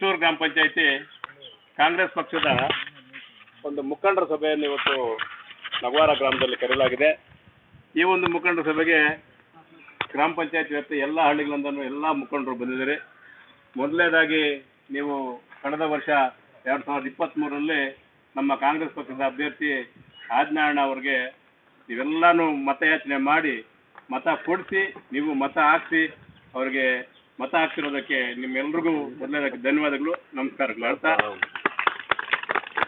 ಮುಷ್ಟೂರು ಗ್ರಾಮ ಪಂಚಾಯಿತಿ ಕಾಂಗ್ರೆಸ್ ಪಕ್ಷದ ಒಂದು ಮುಖಂಡರ ಸಭೆಯನ್ನು ಇವತ್ತು ನಗವಾರ ಗ್ರಾಮದಲ್ಲಿ ಕರೆಯಲಾಗಿದೆ. ಈ ಒಂದು ಮುಖಂಡರ ಸಭೆಗೆ ಗ್ರಾಮ ಪಂಚಾಯತ್ ವ್ಯಾಪ್ತಿ ಎಲ್ಲ ಹಳ್ಳಿಗಳಿಂದನೂ ಎಲ್ಲ ಮುಖಂಡರು ಬಂದಿದ್ದಾರೆ. ಮೊದಲನೇದಾಗಿ ನೀವು ಕಳೆದ ವರ್ಷ ಎರಡು ಸಾವಿರದ ಇಪ್ಪತ್ತ್ಮೂರರಲ್ಲಿ ನಮ್ಮ ಕಾಂಗ್ರೆಸ್ ಪಕ್ಷದ ಅಭ್ಯರ್ಥಿ ಆಜ್ನಾರಾಯಣ ಅವರಿಗೆ ನೀವೆಲ್ಲನೂ ಮತಯಾಚನೆ ಮಾಡಿ ಮತ ಕೊಡಿಸಿ, ನೀವು ಮತ ಹಾಕಿಸಿ, ಅವರಿಗೆ ಮತ ಹಾಕ್ತಿರೋದಕ್ಕೆ ನಿಮ್ಮೆಲ್ರಿಗೂ ಮೊದಲನೇದಕ್ಕೆ ಧನ್ಯವಾದಗಳು, ನಮಸ್ಕಾರಗಳು. ಅರ್ಥ?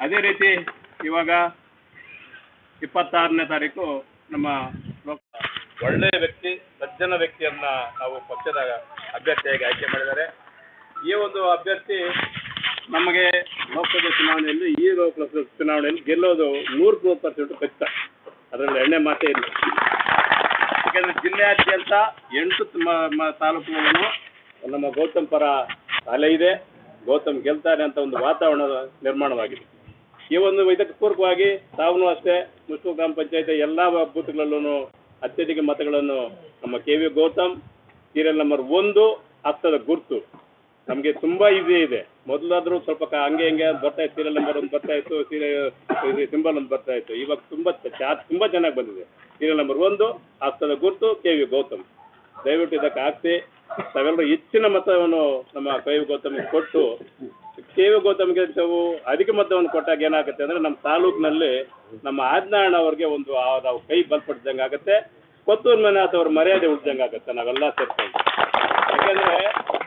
ಅದೇ ರೀತಿ ಇವಾಗ ಇಪ್ಪತ್ತಾರನೇ ತಾರೀಕು ನಮ್ಮ ಒಳ್ಳೆಯ ಒಳ್ಳೆ ವ್ಯಕ್ತಿ, ಸಜ್ಜನ ವ್ಯಕ್ತಿಯನ್ನ ನಾವು ಪಕ್ಷದ ಅಭ್ಯರ್ಥಿಯಾಗಿ ಆಯ್ಕೆ ಮಾಡಿದ್ದಾರೆ. ಈ ಒಂದು ಅಭ್ಯರ್ಥಿ ನಮಗೆ ಲೋಕಸಭೆ ಚುನಾವಣೆಯಲ್ಲಿ, ಈ ಲೋಕಸಭೆ ಚುನಾವಣೆಯಲ್ಲಿ ಗೆಲ್ಲೋದು ನೂರು ನೂರು ಪರ್ಸೆಂಟ್ ಖಚಿತ. ಅದರಲ್ಲಿ ಎಣ್ಣೆ ಮಾತೇ ಇಲ್ಲ. ಯಾಕಂದ್ರೆ ಜಿಲ್ಲೆಯಾದ್ಯಂತ ಎಂಟು ತಾಲೂಕುಗಳನ್ನು ನಮ್ಮ ಗೌತಮ್ ಪರ ಅಲೆ ಇದೆ. ಗೌತಮ್ ಗೆಲ್ತಾರೆ ಅಂತ ಒಂದು ವಾತಾವರಣ ನಿರ್ಮಾಣವಾಗಿದೆ. ಈ ಒಂದು ಇದಕ್ಕೆ ಪೂರ್ವಕವಾಗಿ ತಾವು ಅಷ್ಟೇ ಮುಸ್ಲಿಂ ಗ್ರಾಮ ಪಂಚಾಯತಿ ಎಲ್ಲ ಬೂತ್ಗಳಲ್ಲೂ ಅತ್ಯಧಿಕ ಮತಗಳನ್ನು ನಮ್ಮ K V Gautam, serial number ಒಂದು, ಹತ್ತದ ಗುರುತು. ನಮಗೆ ತುಂಬಾ ಈಸಿ ಇದೆ. ಮೊದಲಾದ್ರೂ ಸ್ವಲ್ಪ ಹಂಗೆ ಹಂಗೆ ಬರ್ತಾ ಇತ್ತು. ಸೀರಿಯಲ್ ನಂಬರ್ ಒಂದು ಬರ್ತಾ ಇತ್ತು, ಸೀರಿಯಲ್ ಸಿಂಬಲ್ ಒಂದು ಬರ್ತಾ ಇತ್ತು. ಇವಾಗ ತುಂಬಾ ಚಾ- ತುಂಬಾ ಚೆನ್ನಾಗಿ ಬಂದಿದೆ. ಸೀರಿಯಲ್ ನಂಬರ್ ಒಂದು, ಹತ್ತದ ಗುರುತು ಕೆ ವಿ ಗೌತಮ್. ದಯವಿಟ್ಟು ಇದಕ್ಕೆ ಹಾಕ್ಸಿ. ತಾವೆಲ್ಲರೂ ಹೆಚ್ಚಿನ ಮತವನ್ನು ನಮ್ಮ ಕೈ ಗೌತಮಿಗೆ ಕೊಟ್ಟು ಕೇವಿ ಗೌತಮಿಗೆ ನಾವು ಅಧಿಕ ಮತವನ್ನು ಕೊಟ್ಟಾಗ ಏನಾಗುತ್ತೆ ಅಂದ್ರೆ ನಮ್ಮ ತಾಲೂಕಿನಲ್ಲಿ ನಮ್ಮ ಆಜ್ಞಾಣ ಅವ್ರಿಗೆ ಒಂದು ನಾವು ಕೈ ಬಲ್ಪಡಿಸಿದಂಗೆ ಆಗುತ್ತೆ. ಕೊತ್ತೂರು ಅಥವಾ ಅವ್ರ ಮರ್ಯಾದೆ ಉಳಿದಂಗೆ ಆಗುತ್ತೆ. ನಾವೆಲ್ಲ ಸೇರ್ಕೊಂಡು. ಯಾಕಂದ್ರೆ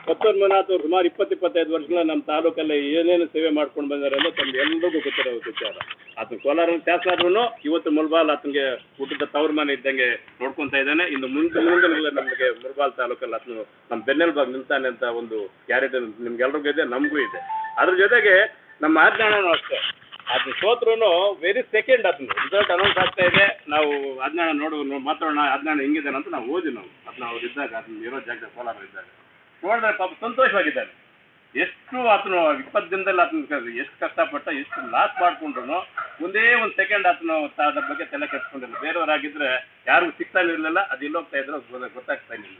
ಕೊತ್ತೂರು ಮಂಜುನಾಥ್ ಸುಮಾರು ಇಪ್ಪತ್ತು ಇಪ್ಪತ್ತೈದು ವರ್ಷಗಳ ನಮ್ಮ ತಾಲೂಕಲ್ಲಿ ಏನೇನು ಸೇವೆ ಮಾಡ್ಕೊಂಡು ಬಂದಾರೆ ಅನ್ನೋ ತಮ್ಗೆ ಎಲ್ರಿಗೂ ಗೊತ್ತಿರೋ ವಿಚಾರ. ಆತನ ಕೋಲಾರ ಶಾಸನ ಆದ್ರೂ ಇವತ್ತು ಮುಲ್ಬಾಲ್ ಆತನಿಗೆ ಹುಟ್ಟಿದ ತವರು ಮನೆ ಇದ್ದಂಗೆ ನೋಡ್ಕೊಂತ ಇದ್ದಾನೆ. ಇನ್ನು ಮುಂದೆ ಮುಂದೆ ನಮಗೆ ಮುಲ್ಬಾಲ್ ತಾಲೂಕಲ್ಲಿ ಆತನು ನಮ್ಮ ಬೆನ್ನೆಲುಬಾಗಿ ನಿಲ್ತಾನೆ ಅಂತ ಒಂದು ಗ್ಯಾರಂಟಿ ನಿಮ್ಗೆಲ್ರಿಗೂ ಇದೆ, ನಮಗೂ ಇದೆ. ಅದ್ರ ಜೊತೆಗೆ ನಮ್ಮ ಆಜ್ಞಾನೂ ಅಷ್ಟೇ. ಅದು ಸೋತ್ರು ವೆರಿ ಸೆಕೆಂಡ್ ಅದನ್ನು ರಿಸಲ್ಟ್ ಅನೌನ್ಸ್ ಆಗ್ತಾ ಇದೆ. ನಾವು ಅಜ್ಞಾನ ನೋಡು, ಮಾತಾಡೋಣ ಅಜ್ಞಾನ ಹಿಂಗಿದ್ದಾನೆ ಅಂತ ನಾವು ಓದಿ ನಾವು. ಅದನ್ನ ಅವ್ರು ಇದ್ದಾಗ ಅದನ್ನ ಇರೋ ಜಾಗದಲ್ಲಿ ಕೋಲಾರ ಇದ್ದಾಗ ನೋಡಿದ್ರೆ ಪಾಪ ಸಂತೋಷವಾಗಿದ್ದಾನೆ. ಎಷ್ಟು ಆತನು ಇಪ್ಪತ್ತು ದಿನದಲ್ಲಿ ಆತನ ಎಷ್ಟು ಕಷ್ಟಪಟ್ಟ, ಎಷ್ಟು ಲಾಸ್ ಮಾಡ್ಕೊಂಡ್ರು ಒಂದೇ ಒಂದು ಸೆಕೆಂಡ್ ಆತನು ಅದ್ರ ಬಗ್ಗೆ ತಲೆ ಕೆಡ್ಸ್ಕೊಂಡಿಲ್ಲ ಬೇರೆಯವರಾಗಿದ್ರೆ ಯಾರಿಗೂ ಸಿಗ್ತಾ ಇರಲಿಲ್ಲ, ಅದು ಎಲ್ಲೋಗ್ತಾ ಇದ್ರೆ ಗೊತ್ತಾಗ್ತಾ ಇರಲಿಲ್ಲ.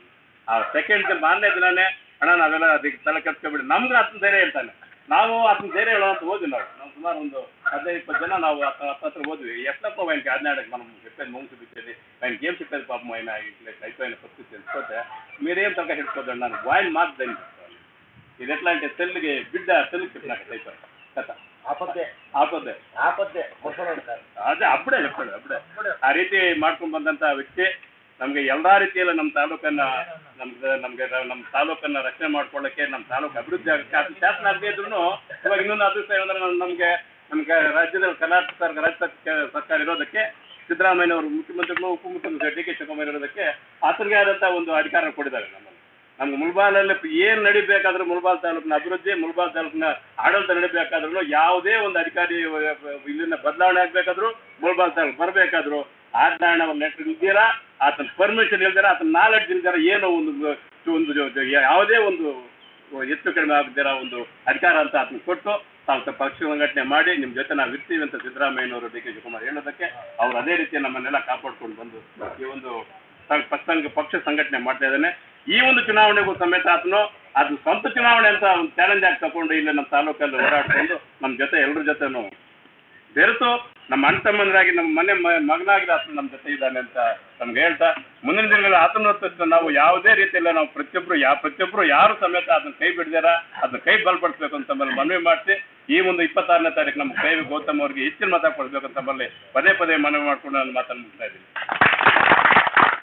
ಆ ಸೆಕೆಂಡ್ ಮಾರನೇ ದಿನಾನೇ, ಅಣ್ಣ, ನಾವೆಲ್ಲ ಅದಕ್ಕೆ ತಲೆ ಕೆಡ್ಸ್ಕೊಬಿಡಿ. ನಮ್ಗೆ ಆತನ ಧೈರ್ಯ ಹೇಳ್ತಾನೆ. ನಾವು ಆತನ ಧೈರ್ಯ ಹೇಳೋ ಅಂತ ಹೋಗಿ ನಾವು ಸುಮಾರು ಒಂದು ಅದೇ ಇಪ್ಪತ್ತು ಜನ ನಾವು ಹತ್ತಿರ ಹೋದ್ವಿ. ಎಷ್ಟಪ್ಪ ಆಯ್ನ್ ಕಾದ್ನಾಡಕ್ಕೆ ಮನ ಎಷ್ಟೇ ಮೂಂಗ್ ಸಿಗುತ್ತೆ ಆಯ್ನ್ ಗೇಮ್ ಸಿಕ್ಕಿದ್ರೆ ಪಾಪ ಮೈನ ಆಗಿಟ್ಲೆ ಐಪ್ ಐನ ಪಸ್ತಿ ಅನ್ಸುತ್ತೆ ಮೀರೇನ್ ತನಕ ಹಿಡ್ಕೊಂಡ್ರೆ ನಾನು ವಾಯ್ನ್ ಮಾತ್ರ ದೈನ್ ಇದು ಎಟ್ಲಾಂಟಿ ತೆಲ್ಲಿಗೆ ಬಿಡ್ಡ ತೆಲ್ಲಿ ಸಿಕ್ಕ ಐಪ್ ಕಥ. ಆಪದ್ದೆ ಆಪತ್ತೆ ಆಪದ್ದೆ ಅದೇ ಅಪ್ಡೆ ಅಪ್ಡೆ ಅಪ್ಡೆ ಆ ರೀತಿ ಮಾಡ್ಕೊಂಡ್ ಬಂದಂತ ವ್ಯಕ್ತಿ ನಮ್ಗೆ ಎಲ್ಲಾ ರೀತಿಯಲ್ಲ ನಮ್ ತಾಲೂಕನ್ನ ನಮ್ಗೆ ನಮ್ಗೆ ನಮ್ ತಾಲೂಕನ್ನ ರಕ್ಷಣೆ ಮಾಡ್ಕೊಳ್ಳಕ್ಕೆ ನಮ್ ತಾಲೂಕ್ ಅಭಿವೃದ್ಧಿ ಇವಾಗ ಇನ್ನೊಂದು ಅದೃಷ್ಟ ಏನಂದ್ರೆ ನಮ್ಗೆ ನಮ್ಗೆ ರಾಜ್ಯದಲ್ಲಿ ಕರ್ನಾಟಕ ಸರ್ಕಾರ, ರಾಜ್ಯ ಸರ್ಕಾರ- ಇರೋದಕ್ಕೆ ಸಿದ್ದರಾಮಯ್ಯ ಅವರು ಮುಖ್ಯಮಂತ್ರಿಗಳು ಉಪಮುಖ್ಯಮಂತ್ರಿ ಡಿ ಕೆ ಶಿವಕುಮಾರ್ ಇರೋದಕ್ಕೆ ಆದಂತ ಒಂದು ಅಧಿಕಾರ ಕೊಟ್ಟಿದ್ದಾರೆ ನಮ್ಮಲ್ಲಿ. ನಮ್ಗೆ ಮುಲ್ಬಾಲ್ನಲ್ಲಿ ಏನ್ ನಡಿಬೇಕಾದ್ರೂ ಮುಲ್ಬಾಲ್ ತಾಲೂಕಿನ ಅಭಿವೃದ್ಧಿ, ಮುಲ್ಬಾಲ್ ತಾಲೂಕಿನ ಆಡಳಿತ ನಡಿಬೇಕಾದ್ರೂ ಯಾವುದೇ ಒಂದು ಅಧಿಕಾರಿ ಇಲ್ಲಿನ ಬದಲಾವಣೆ ಆಗ್ಬೇಕಾದ್ರೂ ಮುಲ್ಬಾಲ್ ತಾಲೂಕು ಬರಬೇಕಾದ್ರು ಆಜ್ಞಾನ ಒಂದು ಲೆಟರ್ ಇದ್ದೀರಾ ಆತನ ಪರ್ಮಿಷನ್ ಇಲ್ದಿರ, ಆತನ ನಾಲೆಡ್ಜ್ ಇಲ್ದಿರ ಏನೋ ಒಂದು ಒಂದು ಯಾವುದೇ ಒಂದು ಹೆಚ್ಚು ಕಡಿಮೆ ಆಗದಿರ ಒಂದು ಅಧಿಕಾರ ಅಂತ ಆತನ ಕೊಟ್ಟು ತಾವು ಪಕ್ಷ ಸಂಘಟನೆ ಮಾಡಿ ನಿಮ್ಮ ಜೊತೆ ನಾವು ಇರ್ತೀವಿ ಅಂತ ಸಿದ್ದರಾಮಯ್ಯನವರು ಡಿ ಕೆ ಶಿವಕುಮಾರ್ ಹೇಳೋದಕ್ಕೆ ಅವ್ರು ಅದೇ ರೀತಿ ನಮ್ಮನ್ನೆಲ್ಲ ಕಾಪಾಡ್ಕೊಂಡು ಬಂದು ಈ ಒಂದು ಪಕ್ಷ ಸಂಘಟನೆ ಮಾಡ್ತಾ ಇದ್ದಾನೆ. ಈ ಒಂದು ಚುನಾವಣೆಗೂ ಸಮೇತ ಆತನು ಅದು ಸ್ವಂತ ಚುನಾವಣೆ ಅಂತ ಒಂದು ಚಾಲೆಂಜ್ ಆಗಿ ತಗೊಂಡು ಇಲ್ಲಿ ನಮ್ಮ ತಾಲೂಕಲ್ಲಿ ಓಡಾಡ್ಕೊಂಡು ನಮ್ಮ ಜೊತೆ ಎಲ್ಲರ ಜೊತೆನೂ ಬೆರೆತು ನಮ್ಮ ಅಣ್ಣ ತಮ್ಮಂದರಾಗಿ ನಮ್ಮ ಮನೆ ಮಗನಾಗಿ ಆತನ ನಮ್ಮ ಜೊತೆ ಇದ್ದಾನೆ ಅಂತ ನಮ್ಗೆ ಹೇಳ್ತಾ, ಮುಂದಿನ ದಿನಗಳಲ್ಲಿ ಆತನ ನಾವು ಯಾವುದೇ ರೀತಿಯಲ್ಲಿ ನಾವು ಪ್ರತಿಯೊಬ್ಬರು ಯಾವ ಪ್ರತಿಯೊಬ್ಬರು ಯಾರು ಸಮೇತ ಅದನ್ನ ಕೈ ಬಿಡದಾರ ಅದನ್ನ ಕೈ ಬಲಪಡಿಸ್ಬೇಕು ಅಂತ ಮೇಲೆ ಮನವಿ ಮಾಡಿಸಿ, ಈ ಒಂದು ಇಪ್ಪತ್ತಾರನೇ ತಾರೀಕು ನಮ್ಮ ಕೈ ಗೌತಮ್ ಅವರಿಗೆ ಹೆಚ್ಚಿನ ಮತ ಕೊಡ್ಬೇಕು ಅಂತ ನಮ್ಮಲ್ಲಿ ಪದೇ ಪದೇ ಮನವಿ ಮಾಡ್ಕೊಂಡು ನಾನು ಮಾತನ್ನು ಇದ್ದೀನಿ.